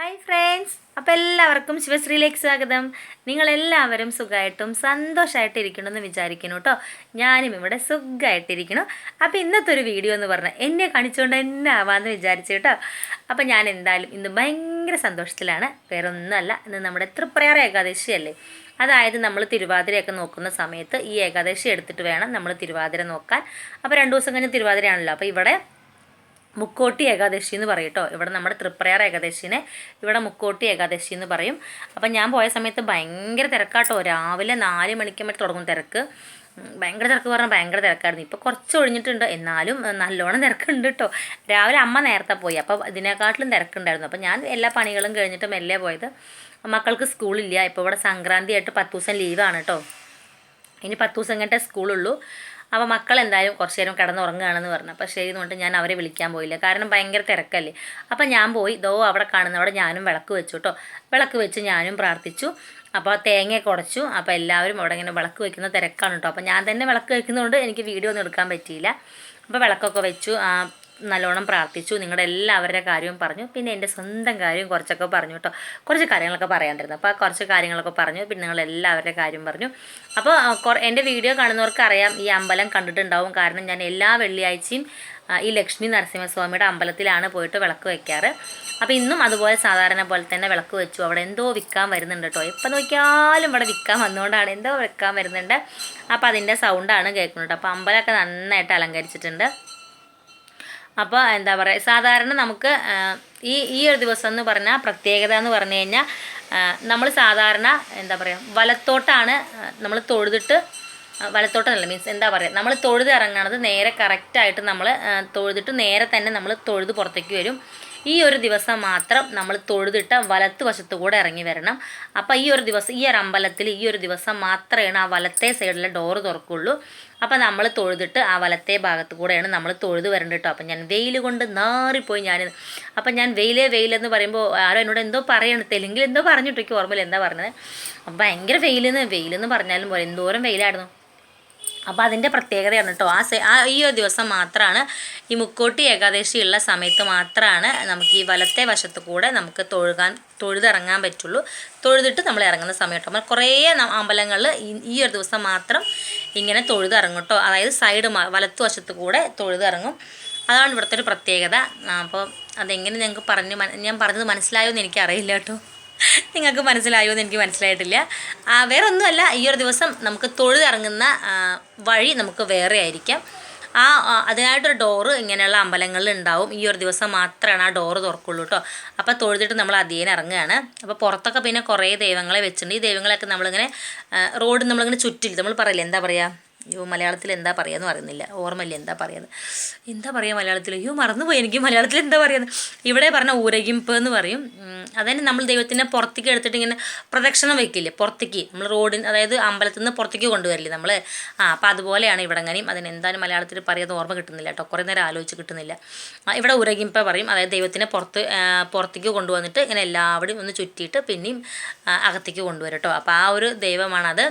Hi friends അപ്പോൾ എല്ലാവർക്കും ശിവശ്രീയിലേക്ക് സ്വാഗതം. നിങ്ങളെല്ലാവരും സുഖമായിട്ടും സന്തോഷമായിട്ട് ഇരിക്കണമെന്ന് വിചാരിക്കുന്നു കേട്ടോ. ഞാനും ഇവിടെ സുഖമായിട്ടിരിക്കണം അപ്പോൾ ഇന്നത്തെ ഒരു വീഡിയോ എന്ന് പറഞ്ഞാൽ എന്നെ കാണിച്ചുകൊണ്ട് തന്നെ ആവാമെന്ന് വിചാരിച്ചു കേട്ടോ. അപ്പോൾ ഞാൻ എന്തായാലും ഇന്ന് ഭയങ്കര സന്തോഷത്തിലാണ്. വേറെ ഒന്നുമല്ല ഇന്ന് നമ്മുടെ തൃപ്രയാറ ഏകാദശി അല്ലേ? അതായത് നമ്മൾ തിരുവാതിരയൊക്കെ നോക്കുന്ന സമയത്ത് ഈ ഏകാദശി എടുത്തിട്ട് വേണം നമ്മൾ തിരുവാതിര നോക്കാൻ. അപ്പോൾ രണ്ട് ദിവസം കഴിഞ്ഞ് തിരുവാതിരയാണല്ലോ. അപ്പോൾ ഇവിടെ മുക്കോട്ടി ഏകാദശി എന്ന് പറയും കേട്ടോ. ഇവിടെ നമ്മുടെ തൃപ്രയാർ ഏകാദശിനെ ഇവിടെ മുക്കോട്ടി ഏകാദശി എന്ന് പറയും. അപ്പം ഞാൻ പോയ സമയത്ത് ഭയങ്കര തിരക്കാട്ടോ. രാവിലെ നാല് മണിക്ക് മറ്റു തുടങ്ങും തിരക്ക്. ഭയങ്കര തിരക്ക് പറഞ്ഞാൽ ഭയങ്കര തിരക്കായിരുന്നു. ഇപ്പോൾ കുറച്ച് ഒഴിഞ്ഞിട്ടുണ്ട്. എന്നാലും നല്ലോണം തിരക്കുണ്ട് കേട്ടോ. രാവിലെ അമ്മ നേരത്തെ പോയി. അപ്പോൾ ഇതിനെക്കാട്ടിലും തിരക്കുണ്ടായിരുന്നു. അപ്പോൾ ഞാൻ എല്ലാ പണികളും കഴിഞ്ഞിട്ട് മെല്ലെ പോയത്. മക്കൾക്ക് സ്കൂളില്ല. ഇപ്പോൾ ഇവിടെ സംക്രാന്തി ആയിട്ട് പത്ത് ദിവസം ലീവാണ് കേട്ടോ. ഇനി പത്ത് ദിവസം കഴിഞ്ഞിട്ടേ സ്കൂളുള്ളൂ. അപ്പോൾ മക്കൾ എന്തായാലും കുറച്ച് നേരം കിടന്നുറങ്ങുകയാണെന്ന് പറഞ്ഞു. അപ്പോൾ ശരി എന്ന് ഞാൻ അവരെ വിളിക്കാൻ പോയില്ല. കാരണം ഭയങ്കര തിരക്കല്ലേ. അപ്പം ഞാൻ പോയി ദോ അവിടെ കാണുന്ന. അവിടെ ഞാനും വിളക്ക് വെച്ചു കേട്ടോ. വിളക്ക് വെച്ച് ഞാനും പ്രാർത്ഥിച്ചു. അപ്പോൾ തേങ്ങയൊക്കെ ഉടച്ചു. അപ്പോൾ എല്ലാവരും അവിടെ ഇങ്ങനെ വിളക്ക് വയ്ക്കുന്ന തിരക്കാണ് കേട്ടോ. അപ്പോൾ ഞാൻ തന്നെ വിളക്ക് വയ്ക്കുന്നതുകൊണ്ട് എനിക്ക് വീഡിയോ ഒന്നും എടുക്കാൻ പറ്റിയില്ല. അപ്പോൾ വിളക്കൊക്കെ വെച്ചു. നല്ലോണം പ്രാർത്ഥിച്ചു നിങ്ങളുടെ എല്ലാവരുടെ കാര്യവും പറഞ്ഞു. പിന്നെ എന്റെ സ്വന്തം കാര്യവും കുറച്ചൊക്കെ പറഞ്ഞു കേട്ടോ. കുറച്ച് കാര്യങ്ങളൊക്കെ പറയാണ്ടിരുന്നു അപ്പോൾ കുറച്ച് കാര്യങ്ങളൊക്കെ പറഞ്ഞു. പിന്നെ നിങ്ങൾ എല്ലാവരുടെ കാര്യം പറഞ്ഞു. അപ്പോൾ എന്റെ വീഡിയോ കാണുന്നവർക്ക് അറിയാം ഈ അമ്പലം കണ്ടിട്ടുണ്ടാവും. കാരണം ഞാൻ എല്ലാ വെള്ളിയാഴ്ചയും ഈ ലക്ഷ്മി നരസിംഹസ്വാമിയുടെ അമ്പലത്തിലാണ് പോയിട്ട് വിളക്ക് വയ്ക്കാറ് അപ്പോൾ ഇന്നും അതുപോലെ സാധാരണ പോലെ തന്നെ വിളക്ക് വെച്ചു. അവിടെ എന്തോ വിൽക്കാൻ വരുന്നുണ്ട് കേട്ടോ. എപ്പോൾ നോക്കിയാലും ഇവിടെ വിൽക്കാൻ വന്നുകൊണ്ടാണ് എന്തോ വിൽക്കാൻ വരുന്നുണ്ട്. അപ്പോൾ അതിന്റെ സൗണ്ടാണ് കേൾക്കുന്നത് അപ്പോൾ അമ്പലമൊക്കെ നന്നായിട്ട് അലങ്കരിച്ചിട്ടുണ്ട്. അപ്പോൾ എന്താ പറയുക സാധാരണ നമുക്ക് ഈ ഈ ഒരു ദിവസം എന്ന് പറഞ്ഞാൽ പ്രത്യേകത എന്ന് പറഞ്ഞു കഴിഞ്ഞാൽ നമ്മൾ സാധാരണ എന്താ പറയുക വലത്തോട്ടാണ് നമ്മൾ തൊഴുതിട്ട് വലത്തോട്ടല്ല മീൻസ് എന്താ പറയുക നമ്മൾ തൊഴുത് ഇറങ്ങണത് നേരെ കറക്റ്റായിട്ട് നമ്മൾ തൊഴുതിട്ട് നേരെ തന്നെ നമ്മൾ തൊഴുത് പുറത്തേക്ക് വരും. ഈ ഒരു ദിവസം മാത്രം നമ്മൾ തൊഴുതിട്ട് വലത്ത് വശത്ത് കൂടെ ഇറങ്ങി വരണം. അപ്പോൾ ഈ ഒരു ദിവസം ഈ ഒരു അമ്പലത്തിൽ ഈ ഒരു ദിവസം മാത്രമേ ആ വലത്തെ സൈഡിലെ ഡോറ് തുറക്കുള്ളൂ. അപ്പോൾ നമ്മൾ തൊഴുതിട്ട് ആ വലത്തെ ഭാഗത്ത് കൂടെയാണ് നമ്മൾ തൊഴുത് വരേണ്ടത് കേട്ടോ. അപ്പം ഞാൻ വെയിൽ കൊണ്ട് നാറിപ്പോയി ഞാൻ അപ്പം ഞാൻ വെയിലേ വെയിലെന്ന് പറയുമ്പോൾ ആരോ എന്നോട് എന്തോ പറയണം തെലുങ്കിൽ എന്തോ പറഞ്ഞിട്ട് എനിക്ക് ഓർമ്മയില്ല എന്താ പറഞ്ഞത്. അപ്പം ഭയങ്കര വെയിലെന്ന് വെയിലെന്ന് പറഞ്ഞാലും പോലെ എന്തോരം വെയിലായിരുന്നു. അപ്പോൾ അതിന്റെ പ്രത്യേകതയാണ് കേട്ടോ ആ ആ ഈ ഒരു ദിവസം മാത്രമാണ് ഈ മുക്കോട്ടി ഏകാദശി ഉള്ള സമയത്ത് മാത്രമാണ് നമുക്ക് ഈ വലത്തെ വശത്ത് കൂടെ നമുക്ക് തൊഴുകാൻ തൊഴുതിറങ്ങാൻ പറ്റുള്ളൂ. തൊഴുതിട്ട് നമ്മൾ ഇറങ്ങുന്ന സമയം കേട്ടോ നമ്മൾ കുറേ അമ്പലങ്ങളിൽ ഈ ഒരു ദിവസം മാത്രം ഇങ്ങനെ തൊഴുതിറങ്ങും കേട്ടോ അതായത് സൈഡ് വലത്തു വശത്ത് കൂടെ തൊഴുതിറങ്ങും. അതാണ് ഇവിടുത്തെ ഒരു പ്രത്യേകത. അപ്പോൾ അതെങ്ങനെ ഞങ്ങൾക്ക് പറഞ്ഞ് ഞാൻ പറഞ്ഞത് മനസ്സിലായോ എന്ന് എനിക്കറിയില്ല കേട്ടോ നിങ്ങൾക്ക് മനസ്സിലായോ എന്ന് എനിക്ക് മനസ്സിലായിട്ടില്ല. വേറെ ഒന്നുമല്ല ഈ ഒരു ദിവസം നമുക്ക് തൊഴുതിറങ്ങുന്ന വഴി നമുക്ക് വേറെ ആയിരിക്കാം. ആ അതിനായിട്ടൊരു ഡോറ് ഇങ്ങനെയുള്ള അമ്പലങ്ങളിൽ ഉണ്ടാവും. ഈ ഒരു ദിവസം മാത്രമാണ് ആ ഡോറ് തുറക്കുള്ളൂ കേട്ടോ അപ്പോൾ തൊഴുതിട്ട് നമ്മൾ അധികം ഇറങ്ങുകയാണ്. അപ്പോൾ പുറത്തൊക്കെ പിന്നെ കുറേ ദൈവങ്ങളെ വെച്ചിട്ടുണ്ട്. ഈ ദൈവങ്ങളെയൊക്കെ നമ്മളിങ്ങനെ റോഡ് നമ്മളിങ്ങനെ ചുറ്റില്ല. നമ്മൾ പറയില്ല എന്താ പറയുക അയ്യോ മലയാളത്തിൽ എന്താ പറയുക പറയുന്നില്ല ഓർമ്മയില്ല എന്താ പറയുന്നത് എന്താ പറയുക മലയാളത്തിൽ? അയ്യോ മറന്നുപോയി എനിക്ക് മലയാളത്തിൽ എന്താ പറയുന്നത് ഇവിടെ പറഞ്ഞ ഊരകിമ്പ് എന്ന് പറയും. അതന്നെ നമ്മൾ ദൈവത്തിനെ പുറത്തേക്ക് എടുത്തിട്ട് ഇങ്ങനെ പ്രദക്ഷിണം വയ്ക്കില്ലേ പുറത്തേക്ക്. നമ്മൾ റോഡിന് അതായത് അമ്പലത്തിൽ നിന്ന് പുറത്തേക്ക് കൊണ്ടുവരില്ലേ നമ്മൾ ആ അപ്പോൾ അതുപോലെയാണ് ഇവിടെ അങ്ങനെയും അതിന് മലയാളത്തിൽ പറയുന്നത് ഓർമ്മ കിട്ടുന്നില്ല കേട്ടോ. കുറേ നേരം ആലോചിച്ച് കിട്ടുന്നില്ല. ഇവിടെ ഉരകിമ്പ പറയും. അതായത് ദൈവത്തിനെ പുറത്ത് പുറത്തേക്ക് കൊണ്ടുവന്നിട്ട് ഇങ്ങനെ എല്ലാവരും ഒന്ന് ചുറ്റിയിട്ട് പിന്നെയും അകത്തേക്ക് കൊണ്ടുവരും കേട്ടോ. അപ്പോൾ ആ ഒരു ദൈവമാണത്.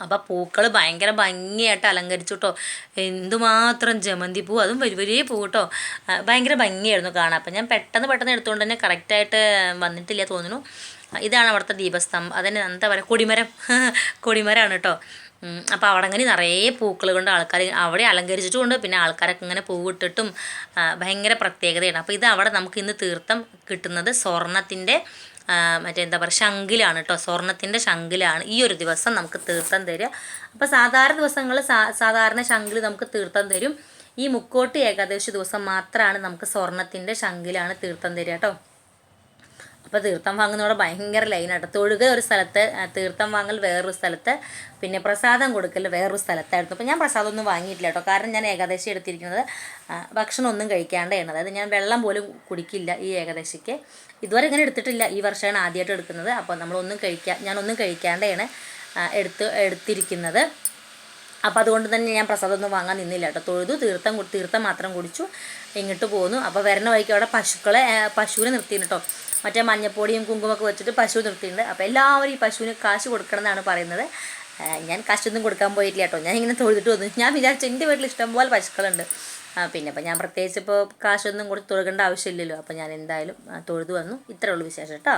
അപ്പോൾ പൂക്കൾ ഭയങ്കര ഭംഗിയായിട്ട് അലങ്കരിച്ചു കേട്ടോ എന്തുമാത്രം ജമന്തി പൂ അതും വലിയ വലിയ പൂ കേട്ടോ. ഭയങ്കര ഭംഗിയായിരുന്നു കാണാൻ. അപ്പം ഞാൻ പെട്ടെന്ന് പെട്ടെന്ന് എടുത്തുകൊണ്ട് തന്നെ കറക്റ്റായിട്ട് വന്നിട്ടില്ല തോന്നുന്നു. ഇതാണ് അവിടുത്തെ ദീപസ്തം അതിന് എന്താ പറയുക കൊടിമരം. കൊടിമരമാണ് കേട്ടോ. അപ്പോൾ അവിടെ അങ്ങനെ നിറയെ പൂക്കൾ കൊണ്ട് ആൾക്കാർ അവിടെ അലങ്കരിച്ചിട്ടുമുണ്ട്. പിന്നെ ആൾക്കാരൊക്കെ ഇങ്ങനെ പൂവിട്ടിട്ടും ഭയങ്കര പ്രത്യേകതയാണ്. അപ്പോൾ ഇത് അവിടെ നമുക്ക് ഇന്ന് തീർത്ഥം കിട്ടുന്നത് സ്വർണത്തിന്റെ ആ, മറ്റേ എന്താ പറയുക ശംഖിലാണ് കേട്ടോ സ്വർണത്തിന്റെ ശംഖിലാണ് ഈ ഒരു ദിവസം നമുക്ക് തീർത്ഥം തരിക. അപ്പോൾ സാധാരണ ദിവസങ്ങൾ സാധാരണ ശംഖിൽ നമുക്ക് തീർത്ഥം തരും. ഈ മുക്കോട്ട് ഏകാദശി ദിവസം മാത്രമാണ് നമുക്ക് സ്വർണത്തിന്റെ ശംഖിലാണ് തീർത്ഥം തരിക കേട്ടോ അപ്പോൾ തീർത്ഥം വാങ്ങുന്നവിടെ ഭയങ്കര ലൈനായിട്ട് തൊഴുക ഒരു സ്ഥലത്ത് തീർത്ഥം വാങ്ങൽ വേറൊരു സ്ഥലത്ത് പിന്നെ പ്രസാദം കൊടുക്കൽ വേറൊരു സ്ഥലത്തായിരുന്നു. അപ്പോൾ ഞാൻ പ്രസാദം ഒന്നും വാങ്ങിയിട്ടില്ല കേട്ടോ കാരണം ഞാൻ ഏകദേശം എടുത്തിരിക്കുന്നത് ഭക്ഷണം ഒന്നും അതായത് ഞാൻ വെള്ളം പോലും കുടിക്കില്ല ഈ ഏകദേശിക്ക് ഇതുവരെ ഇങ്ങനെ എടുത്തിട്ടില്ല. ഈ വർഷമാണ് ആദ്യമായിട്ട് എടുക്കുന്നത്. അപ്പോൾ നമ്മളൊന്നും കഴിക്കാൻ ഞാനൊന്നും കഴിക്കാണ്ടാണ് എടുത്ത് എടുത്തിരിക്കുന്നത്. അപ്പോൾ അതുകൊണ്ട് തന്നെ ഞാൻ പ്രസാദമൊന്നും വാങ്ങാൻ നിന്നില്ല കേട്ടോ. തൊഴുതു തീർത്ഥം തീർത്ഥം മാത്രം കുടിച്ചു ഇങ്ങോട്ട് പോന്നു. അപ്പോൾ വരുന്ന വഴിക്ക് അവിടെ പശുക്കളെ പശുവിനെ നിർത്തിയിട്ടുണ്ട് കേട്ടോ. മറ്റേ മഞ്ഞപ്പൊടിയും കുങ്കുമൊക്കെ വെച്ചിട്ട് പശു നിർത്തിയിട്ടുണ്ട്. അപ്പോൾ എല്ലാവരും ഈ പശുവിന് കാശ് കൊടുക്കണം എന്നാണ് പറയുന്നത് ഞാൻ കാശൊന്നും കൊടുക്കാൻ പോയിട്ടില്ല കേട്ടോ. ഞാൻ ഇങ്ങനെ തൊഴുതിട്ട് വന്നു. ഞാൻ വിചാരിച്ചു എന്റെ വീട്ടിൽ ഇഷ്ടംപോലെ പശുക്കളുണ്ട്. പിന്നെ അപ്പോൾ ഞാൻ പ്രത്യേകിച്ച് ഇപ്പോൾ കാശൊന്നും കൊടുത്ത് തൊഴുകേണ്ട ആവശ്യമില്ലല്ലോ. അപ്പോൾ ഞാൻ എന്തായാലും തൊഴുതു വന്നു. ഇത്രേ ഉള്ളൂ വിശേഷം കേട്ടോ.